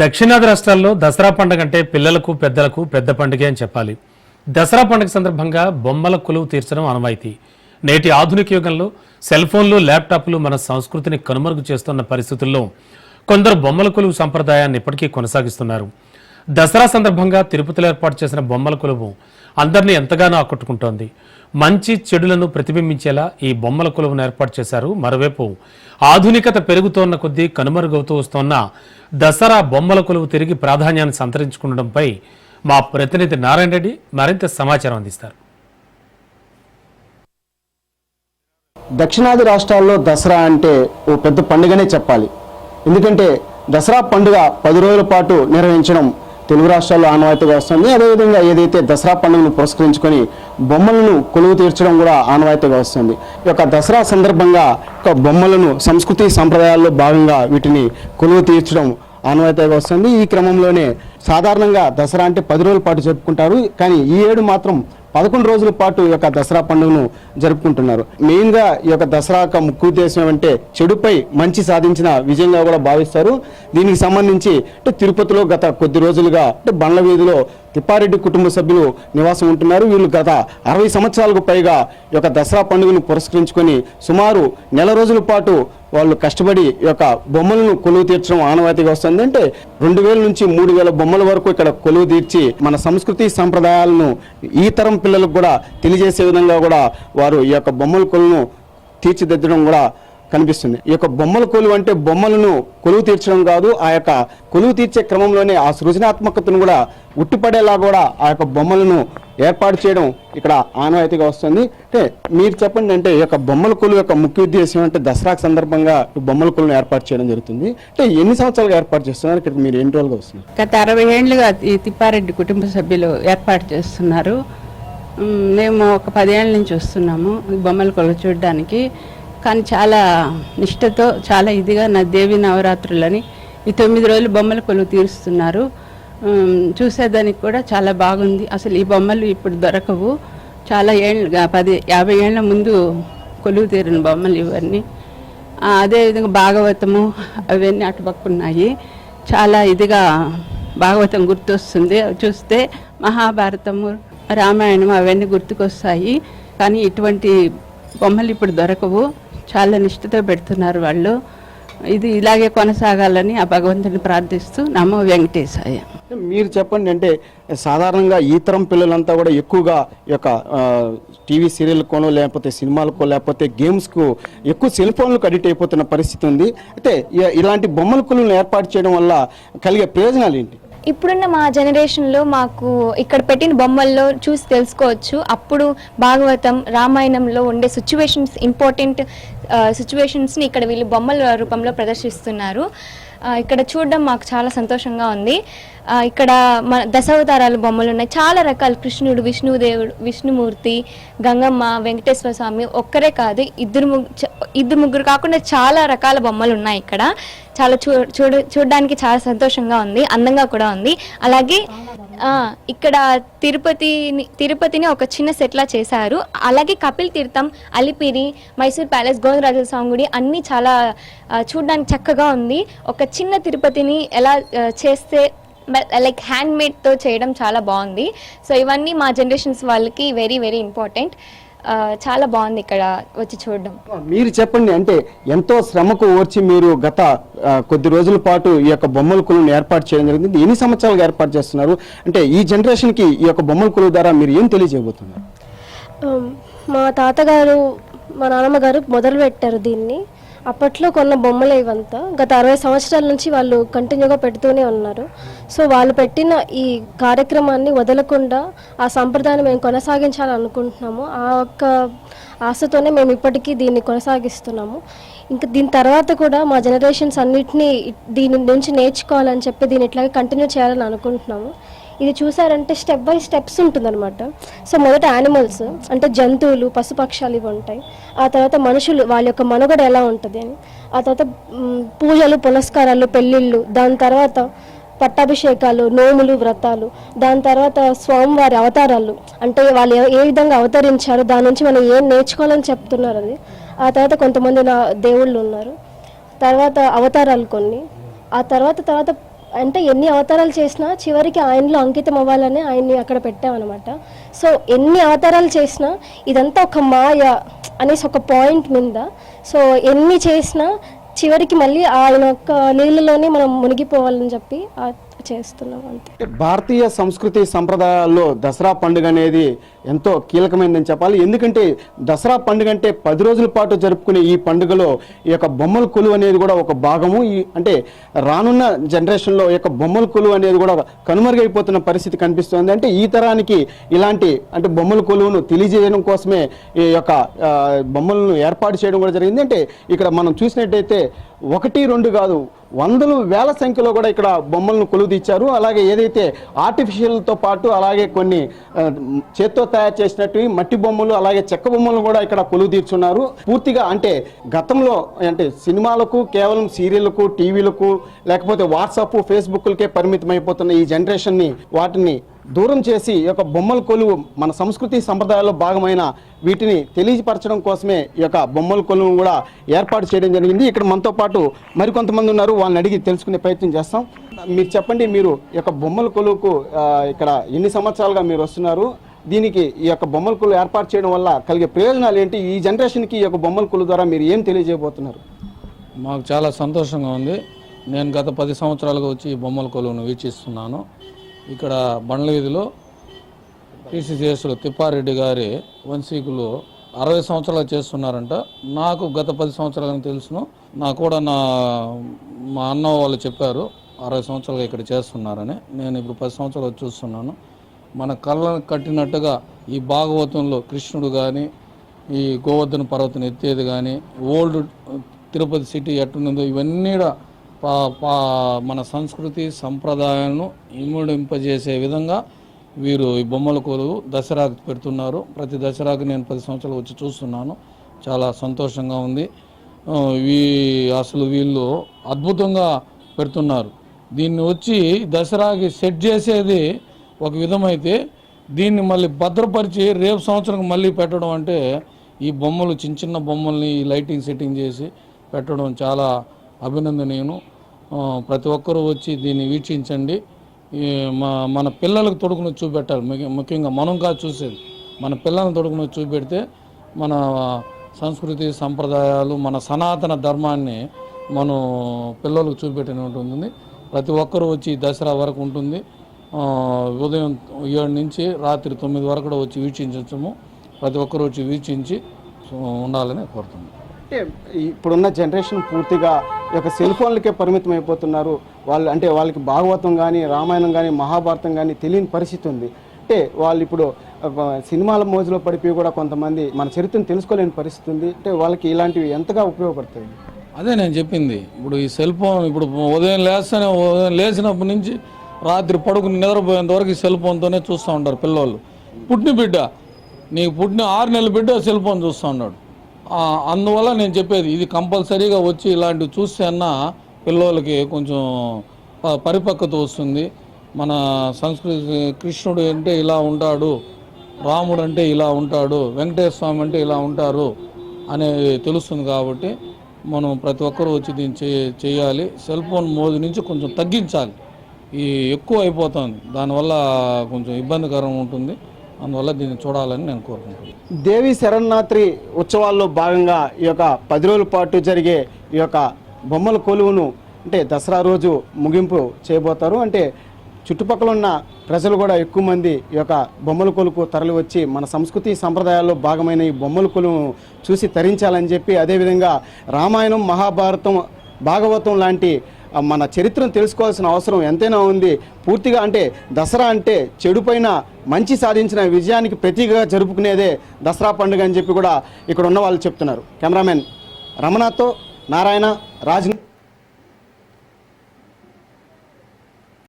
దక్షిణాది రాష్ట్రాల్లో దసరా పండుగ అంటే పిల్లలకు పెద్దలకు పెద్ద పండుగే అని చెప్పాలి. దసరా పండుగ సందర్భంగా బొమ్మల కొలువు తీర్చడం ఆనవాయితీ. నేటి ఆధునిక యుగంలో సెల్ ఫోన్లు ల్యాప్టాప్లు మన సంస్కృతిని కనుమరుగు చేస్తున్న పరిస్థితుల్లో కొందరు బొమ్మల కొలువు సంప్రదాయాన్ని ఇప్పటికీ కొనసాగిస్తున్నారు. దసరా సందర్భంగా తిరుపతిలో ఏర్పాటు చేసిన బొమ్మల కొలువు అందరినీ ఎంతగానో ఆకట్టుకుంటోంది. మంచి చెడులను ప్రతిబింబించేలా ఈ బొమ్మల కొలువును ఏర్పాటు చేశారు. మరోవైపు ఆధునికత పెరుగుతోన్న కొద్దీ కనుమరుగవుతూ వస్తోన్న దసరా బొమ్మల కొలువు తిరిగి ప్రాధాన్యాన్ని సంతరించుకుండడంపై మా ప్రతినిధి నారాయణ రెడ్డి మరింత సమాచారం అందిస్తారు. దక్షిణాది రాష్ట్రాల్లో దసరా అంటే ఓ పెద్ద పండుగనే చెప్పాలి. ఎందుకంటే దసరా పండుగ పది రోజుల పాటు నిర్వహించడం తెలుగు రాష్ట్రాల్లో ఆనవాయితీగా వస్తుంది. అదేవిధంగా ఏదైతే దసరా పండుగను పురస్కరించుకొని బొమ్మలను కొలువు తీర్చడం కూడా ఆనవాయితీగా వస్తుంది. ఈ యొక్క దసరా సందర్భంగా ఒక బొమ్మలను సంస్కృతి సంప్రదాయాల్లో భాగంగా వీటిని కొలువు తీర్చడం ఆనవాయితీగా వస్తుంది. ఈ క్రమంలోనే సాధారణంగా దసరా అంటే పది రోజుల పాటు జరుపుకుంటారు. కానీ ఈ ఏడు మాత్రం పదకొండు రోజుల పాటు ఈ యొక్క దసరా పండుగను జరుపుకుంటున్నారు. మెయిన్గా ఈ యొక్క దసరా యొక్క ముఖ్య ఉద్దేశం అంటే చెడుపై మంచి సాధించిన విజయంగా కూడా భావిస్తారు. దీనికి సంబంధించి అంటే తిరుపతిలో గత కొద్ది రోజులుగా అంటే బండ్ల వీధిలో తిప్పారెడ్డి కుటుంబ సభ్యులు నివాసం ఉంటున్నారు. వీళ్ళు గత అరవై సంవత్సరాలకు పైగా ఈ యొక్క దసరా పండుగను పురస్కరించుకొని సుమారు నెల రోజుల పాటు వాళ్ళు కష్టపడి ఈ యొక్క బొమ్మలను కొలువు తీర్చడం ఆనవాయితీగా వస్తుంది. అంటే రెండు వేల నుంచి మూడు వేల బొమ్మల వరకు ఇక్కడ కొలువు తీర్చి మన సంస్కృతి సంప్రదాయాలను ఈ తరం పిల్లలకు కూడా తెలియజేసే విధంగా కూడా వారు ఈ యొక్క బొమ్మల కొలువును తీర్చిదిద్దడం కూడా కనిపిస్తుంది. ఈ యొక్క బొమ్మల కొలువు అంటే బొమ్మలను కొలువు తీర్చడం కాదు ఆ యొక్క కొలువు తీర్చే క్రమంలోనే ఆ సృజనాత్మకతను కూడా ఉట్టిపడేలా కూడా ఆ యొక్క బొమ్మలను ఏర్పాటు చేయడం ఇక్కడ ఆనవాయితీగా వస్తుంది. అంటే మీరు చెప్పండి అంటే ఈ యొక్క బొమ్మల కొలువు యొక్క ముఖ్య ఉద్దేశం అంటే దసరా సందర్భంగా బొమ్మల కొలువును ఏర్పాటు చేయడం జరుగుతుంది. అంటే ఎన్ని సంవత్సరాలుగా ఏర్పాటు చేస్తున్నారు? ఇక్కడ మీరు ఎన్ని రోజులుగా వస్తున్నారు? గత అరవై ఏళ్ళుగా ఈ తిప్పారెడ్డి కుటుంబ సభ్యులు ఏర్పాటు చేస్తున్నారు. మేము ఒక పదేళ్ళ నుంచి వస్తున్నాము బొమ్మల కొలువు చూడడానికి. కానీ చాలా నిష్టతో చాలా ఇదిగా నా దేవి నవరాత్రులని ఈ తొమ్మిది రోజులు బొమ్మల కొలువు తీరుస్తున్నారు. చూసేదానికి కూడా చాలా బాగుంది. అసలు ఈ బొమ్మలు ఇప్పుడు దొరకవు. చాలా ఏళ్ళ పది యాభై ఏళ్ళ ముందు కొలువు తీరిన బొమ్మలు ఇవన్నీ. అదేవిధంగా భాగవతము అవన్నీ అటుపక్కున్నాయి. చాలా ఇదిగా భాగవతం గుర్తొస్తుంది. అవి చూస్తే మహాభారతము రామాయణం అవన్నీ గుర్తుకొస్తాయి. కానీ ఇటువంటి బొమ్మలు ఇప్పుడు దొరకవు. చాలా నిష్ఠతో పెడుతున్నారు వాళ్ళు. ఇది ఇలాగే కొనసాగాలని ఆ భగవంతుని ప్రార్థిస్తూ నమో వెంకటేశాయ. మీరు చెప్పండి అంటే సాధారణంగా ఈ తరం పిల్లలంతా కూడా ఎక్కువగా ఈ యొక్క టీవీ సీరియల్కోనో లేకపోతే సినిమాలకో లేకపోతే గేమ్స్కు ఎక్కువ సెల్ ఫోన్లకు అడిక్ట్ అయిపోతున్న పరిస్థితి ఉంది. అయితే ఇలాంటి బొమ్మల కులను ఏర్పాటు చేయడం వల్ల కలిగే ప్రయోజనాలు ఏంటి? ఇప్పుడున్న మా జనరేషన్లో మాకు ఇక్కడ పెట్టిన బొమ్మల్లో చూసి తెలుసుకోవచ్చు. అప్పుడు భాగవతం రామాయణంలో ఉండే సిచ్యువేషన్స్ ఇంపార్టెంట్ సిచ్యువేషన్స్ని ఇక్కడ వీళ్ళు బొమ్మల రూపంలో ప్రదర్శిస్తున్నారు. ఇక్కడ చూడడం మాకు చాలా సంతోషంగా ఉంది. ఇక్కడ మన దశావతారాలు బొమ్మలు ఉన్నాయి. చాలా రకాల కృష్ణుడు విష్ణుదేవుడు విష్ణుమూర్తి గంగమ్మ వెంకటేశ్వర స్వామి ఒక్కరే కాదు ఇద్దరు ఇద్దరు ముగ్గురు కాకుండా చాలా రకాల బొమ్మలు ఉన్నాయి ఇక్కడ. చాలా చూ చూడ చూడడానికి చాలా సంతోషంగా ఉంది అందంగా కూడా ఉంది. అలాగే ఇక్కడ తిరుపతిని తిరుపతిని ఒక చిన్న సెట్లా చేశారు. అలాగే కపిల్ తీర్థం అలిపిరి మైసూర్ ప్యాలెస్ గోవిందరాజుల స్వామి గుడి అన్నీ చాలా చూడడానికి చక్కగా ఉంది. ఒక చిన్న తిరుపతిని ఎలా చేస్తే లైక్ హ్యాండ్మేడ్తో చేయడం చాలా బాగుంది. సో ఇవన్నీ మా జనరేషన్స్ వాళ్ళకి వెరీ వెరీ ఇంపార్టెంట్. చాలా బాగుంది ఇక్కడ వచ్చి చూడడం. మీరు చెప్పండి అంటే ఎంతో శ్రమకు ఓర్చి మీరు గత కొద్ది రోజుల పాటు ఈ యొక్క బొమ్మల కులను ఏర్పాటు చేయడం జరిగింది. ఎన్ని సంవత్సరాలుగా ఏర్పాటు చేస్తున్నారు? అంటే ఈ జనరేషన్కి ఈ యొక్క బొమ్మల కులు ద్వారా మీరు ఏం తెలియజేయబోతున్నారు? మా తాతగారు మా నాన్నమ్మ గారు మొదలు పెట్టారు దీన్ని. అప్పట్లో కొన్న బొమ్మలు ఇవంతా. గత అరవై సంవత్సరాల నుంచి వాళ్ళు కంటిన్యూగా పెడుతూనే ఉన్నారు. సో వాళ్ళు పెట్టిన ఈ కార్యక్రమాన్ని వదలకుండా ఆ సంప్రదాయాన్ని మేము కొనసాగించాలనుకుంటున్నాము. ఆ ఒక్క ఆశతోనే మేము ఇప్పటికీ దీన్ని కొనసాగిస్తున్నాము. ఇంకా దీని తర్వాత కూడా మా జనరేషన్స్ అన్నిటినీ దీని నుంచి నేర్చుకోవాలని చెప్పి దీన్ని ఇట్లాగే కంటిన్యూ చేయాలని అనుకుంటున్నాము. ఇది చూసారంటే స్టెప్ బై స్టెప్స్ ఉంటుందన్నమాట. సో మొదట యానిమల్స్ అంటే జంతువులు పశుపక్షాలు ఇవి ఉంటాయి. ఆ తర్వాత మనుషులు వాళ్ళ యొక్క మనుగడ ఎలా ఉంటుంది అని. ఆ తర్వాత పూజలు పునస్కారాలు పెళ్ళిళ్ళు దాని తర్వాత పట్టాభిషేకాలు నోములు వ్రతాలు దాని తర్వాత స్వామివారి అవతారాలు. అంటే వాళ్ళు ఏ- ఏ విధంగా అవతరించారు దాని నుంచి మనం ఏం నేర్చుకోవాలని చెప్తున్నారు అది. ఆ తర్వాత కొంతమంది నా దేవుళ్ళు ఉన్నారు. తర్వాత అవతారాలు కొన్ని. ఆ తర్వాత తర్వాత అంటే ఎన్ని అవతారాలు చేసినా చివరికి ఆయనలో అంకితం అవ్వాలని ఆయన్ని అక్కడ పెట్టామన్నమాట. సో ఎన్ని అవతారాలు చేసినా ఇదంతా ఒక మాయ అనేసి ఒక పాయింట్ మీద. సో ఎన్ని చేసినా చివరికి మళ్ళీ ఆయన యొక్క నీళ్ళలోనే మనం మునిగిపోవాలని చెప్పి చేస్తున్నాం అంతే. భారతీయ సంస్కృతి సంప్రదాయాల్లో దసరా పండుగ అనేది ఎంతో కీలకమైందని చెప్పాలి. ఎందుకంటే దసరా పండుగ అంటే పది రోజుల పాటు జరుపుకునే ఈ పండుగలో ఈ యొక్క బొమ్మల కొలువు అనేది కూడా ఒక భాగము. ఈ అంటే రానున్న జనరేషన్లో ఈ యొక్క బొమ్మల కొలువు అనేది కూడా కనుమరుగైపోతున్న పరిస్థితి కనిపిస్తుంది. అంటే ఈ తరానికి ఇలాంటి అంటే బొమ్మల కొలువును తెలియజేయడం కోసమే ఈ యొక్క బొమ్మలను ఏర్పాటు చేయడం కూడా జరిగింది. అంటే ఇక్కడ మనం చూసినట్టయితే ఒకటి రెండు కాదు వందలు వేల సంఖ్యలో కూడా ఇక్కడ బొమ్మలను కొలువుతీచారు అలాగే ఏదైతే ఆర్టిఫిషియల్తో పాటు అలాగే కొన్ని చేత్తో తయారు చేసినట్టు మట్టి బొమ్మలు అలాగే చెక్క బొమ్మలు కూడా ఇక్కడ కొలువుతీర్చున్నారు పూర్తిగా అంటే గతంలో అంటే సినిమాలకు కేవలం సీరియళ్ళకు టీవీలకు లేకపోతే వాట్సాప్ ఫేస్బుక్లకే పరిమితం అయిపోతున్న ఈ జనరేషన్ని వాటిని దూరం చేసి ఈ యొక్క బొమ్మల కొలువు మన సంస్కృతి సంప్రదాయాల్లో భాగమైన వీటిని తెలియపరచడం కోసమే ఈ యొక్క బొమ్మల కొలువు కూడా ఏర్పాటు చేయడం జరిగింది. ఇక్కడ మనతో పాటు మరికొంతమంది ఉన్నారు. వాళ్ళని అడిగి తెలుసుకునే ప్రయత్నం చేస్తాం. మీరు చెప్పండి మీరు ఈ యొక్క బొమ్మల కొలువుకు ఇక్కడ ఎన్ని సంవత్సరాలుగా మీరు వస్తున్నారు? దీనికి ఈ యొక్క బొమ్మల కొలువు ఏర్పాటు చేయడం వల్ల కలిగే ప్రయోజనాలు ఏంటి? ఈ జనరేషన్కి ఈ యొక్క బొమ్మల కొలువు ద్వారా మీరు ఏం తెలియజేయబోతున్నారు? మాకు చాలా సంతోషంగా ఉంది. నేను గత పది సంవత్సరాలుగా వచ్చి ఈ బొమ్మల కొలువును వీక్షిస్తున్నాను. ఇక్కడ బండ్ల వీధిలో టీసీసీఎస్లో తిప్పారెడ్డి గారి వంశీకులు అరవై సంవత్సరాలు చేస్తున్నారంట. నాకు గత పది సంవత్సరాలని తెలుసును. నాకు కూడా నా మా అన్న వాళ్ళు చెప్పారు అరవై సంవత్సరాలుగా ఇక్కడ చేస్తున్నారని. నేను ఇప్పుడు పది సంవత్సరాలు చూస్తున్నాను. మన కళ్ళను కట్టినట్టుగా ఈ భాగవతంలో కృష్ణుడు కానీ ఈ గోవర్ధన పర్వతం ఎత్తేది కానీ ఓల్డ్ తిరుపతి సిటీ ఎట్టున్నదో ఇవన్నీ కూడా మన సంస్కృతి సంప్రదాయాలను ఇముడింపజేసే విధంగా వీరు ఈ బొమ్మల కొలువు దసరాకు పెడుతున్నారు. ప్రతి దసరాకు నేను పది సంవత్సరాలు వచ్చి చూస్తున్నాను. చాలా సంతోషంగా ఉంది. ఈ వీ అసలు వీళ్ళు అద్భుతంగా పెడుతున్నారు. దీన్ని వచ్చి దసరాకి సెట్ చేసేది ఒక విధమైతే దీన్ని మళ్ళీ భద్రపరిచి రేపు సంవత్సరం మళ్ళీ పెట్టడం అంటే ఈ బొమ్మలు చిన్న చిన్న బొమ్మల్ని లైటింగ్ సెట్టింగ్ చేసి పెట్టడం చాలా అభినందనీయును. ప్రతి ఒక్కరూ వచ్చి దీన్ని వీక్షించండి. ఈ మా మన పిల్లలకు తొడుకుని చూపెట్టాలి. ముఖ్యంగా మనం కాదు చూసేది. మన పిల్లలను తొడుకుని చూపెడితే మన సంస్కృతి సంప్రదాయాలు మన సనాతన ధర్మాన్ని మనం పిల్లలకు చూపెట్టిన ఉంటుంది. ప్రతి ఒక్కరూ వచ్చి దసరా వరకు ఉంటుంది. ఉదయం ఏడు నుంచి రాత్రి తొమ్మిది వరకు కూడా వచ్చి వీక్షించము ప్రతి ఒక్కరూ వచ్చి వీక్షించి ఉండాలని కోరుతున్నాను అంటే ఇప్పుడున్న జనరేషన్ పూర్తిగా యొక్క సెల్ ఫోన్లకే పరిమితం అయిపోతున్నారు. వాళ్ళు అంటే వాళ్ళకి భాగవతం కానీ రామాయణం కానీ మహాభారతం కానీ తెలియని పరిస్థితి ఉంది. అంటే వాళ్ళు ఇప్పుడు సినిమాల మోజులో పడిపోయి కూడా కొంతమంది మన చరిత్రను తెలుసుకోలేని పరిస్థితి ఉంది. అంటే వాళ్ళకి ఇలాంటివి ఎంతగా ఉపయోగపడతాయి? అదే నేను చెప్పింది. ఇప్పుడు ఈ సెల్ ఫోన్ ఇప్పుడు ఉదయం లేస్తేనే ఉదయం లేచినప్పటి నుంచి రాత్రి పడుకుని నిద్రపోయేంత వరకు ఈ సెల్ ఫోన్తోనే చూస్తూ ఉంటారు పిల్లవాళ్ళు పుట్టిన బిడ్డ నీకు పుట్టిన ఆరు నెలల బిడ్డ సెల్ ఫోన్ చూస్తూ ఉన్నాడు. అందువల్ల నేను చెప్పేది ఇది కంపల్సరీగా వచ్చి ఇలాంటివి చూస్తే అన్న పిల్లలకి కొంచెం ప- పరిపక్వత వస్తుంది. మన సంస్కృతి కృష్ణుడు అంటే ఇలా ఉంటాడు రాముడు అంటే ఇలా ఉంటాడు వెంకటేశ్వర స్వామి అంటే ఇలా ఉంటారు అనేది తెలుస్తుంది కాబట్టి మనం ప్రతి ఒక్కరూ వచ్చి దీన్ని చేయాలి. సెల్ ఫోన్ మోజు నుంచి కొంచెం తగ్గించాలి. ఈ ఎక్కువ అయిపోతుంది. దానివల్ల కొంచెం ఇబ్బందికరం ఉంటుంది. అందువల్ల దీన్ని చూడాలని నేను కోరుకుంటున్నాను. దేవి శరణాత్రి ఉత్సవాల్లో భాగంగా ఈ యొక్క పది రోజుల పాటు జరిగే ఈ యొక్క బొమ్మల కొలువును అంటే దసరా రోజు ముగింపు చేయబోతారు. అంటే చుట్టుపక్కల ఉన్న ప్రజలు కూడా ఎక్కువ మంది ఈ యొక్క బొమ్మల కొలుకు తరలి వచ్చి మన సంస్కృతి సంప్రదాయాల్లో భాగమైన ఈ బొమ్మల కొలువు చూసి తరించాలని చెప్పి అదేవిధంగా రామాయణం మహాభారతం భాగవతం లాంటి మన చరిత్రను తెలుసుకోవాల్సిన అవసరం ఎంతైనా ఉంది. పూర్తిగా అంటే దసరా అంటే చెడుపైన మంచి సాధించిన విజయానికి ప్రతీకగా జరుపుకునేదే దసరా పండుగ అని చెప్పి కూడా ఇక్కడ ఉన్న వాళ్ళు చెప్తున్నారు. కెమెరామెన్ రమణతో నారాయణ రాజ్